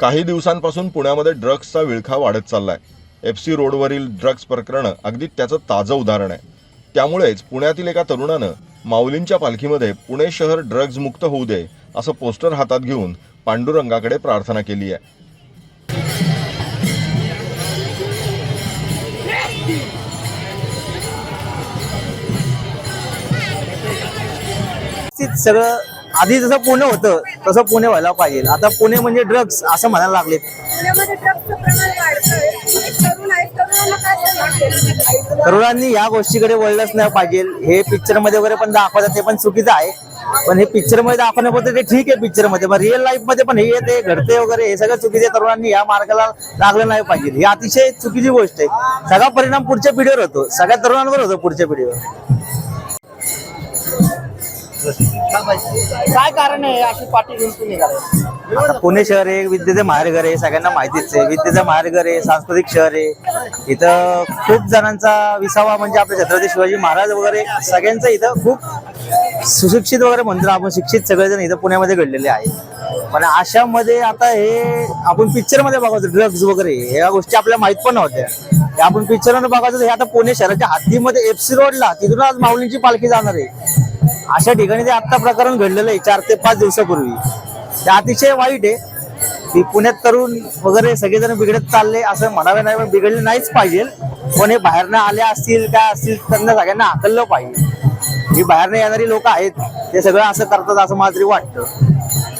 काही दिवसांपासून पुण्यामध्ये ड्रग्सचा विळखा वाढत चालला आहे एफ सी रोडवरील ड्रग्ज प्रकरणं अगदी त्याचं ताजं उदाहरण आहे. त्यामुळेच पुण्यातील एका तरुणानं माऊलींच्या पालखीमध्ये पुणे शहर ड्रग्ज मुक्त होऊ दे असं पोस्टर हातात घेऊन पांडुरंगाकडे प्रार्थना केली आहे. सगळं आधी जसं पुणे होतं तसं पुणे व्हायला पाहिजे. आता पुणे म्हणजे ड्रग्स असं म्हणायला लागले तरुणांना या गोष्टीकडे वळलंच नाही पाहिजे. हे पिक्चरमध्ये वगैरे पण दाखवतात ते पण चुकीचं आहे. पण हे पिक्चरमध्ये दाखवण्यापुरतं ते ठीक आहे पिक्चरमध्ये. पण रिअल लाईफमध्ये पण हे ते घडते वगैरे हे सगळं चुकीचे तरुणांनी या मार्गाला लागलं नाही पाहिजे. ही अतिशय चुकीची गोष्ट आहे. सगळा परिणाम पुढच्या पिढीवर होतो. सगळ्या तरुणांवर होतो पुढच्या पिढीवर. काय कारण आहे अशी पाठी घेऊन तुम्ही आता पुणे शहर आहे विद्येचं माहेरघर आहे सगळ्यांना माहितीच आहे. विद्येचं माहेरघर आहे सांस्कृतिक शहर आहे. इथं खूप जणांचा विसावा म्हणजे आपले छत्रपती शिवाजी महाराज वगैरे सगळ्यांचं इथं खूप सुशिक्षित वगैरे म्हणतो आपण शिक्षित सगळेजण इथं पुण्यामध्ये घडलेले आहे पण अशामध्ये आता हे आपण पिक्चरमध्ये बघायचो ड्रग्ज वगैरे ह्या गोष्टी आपल्याला माहीत पण नव्हत्या. हे आपण पिक्चर बघायचं बघायचो हे आता पुणे शहराच्या हद्दीमध्ये एफसी रोडला तिथून आज माऊलींची पालखी जाणार आहे. अशा ठिकाणी ते आत्ता प्रकरण घडलेलं आहे चार ते पाच दिवसापूर्वी. ते अतिशय वाईट आहे. की पुण्यात तरुण वगैरे सगळेजण बिघडत चालले असं म्हणावे नाही पण बिघडले नाहीच पाहिजे. पण हे बाहेरनं आले असतील काय असतील त्यांना सगळ्यांना आकललं पाहिजे. ही बाहेरनं येणारी लोक आहेत ते सगळं असं करतात असं मला तरी वाटतं.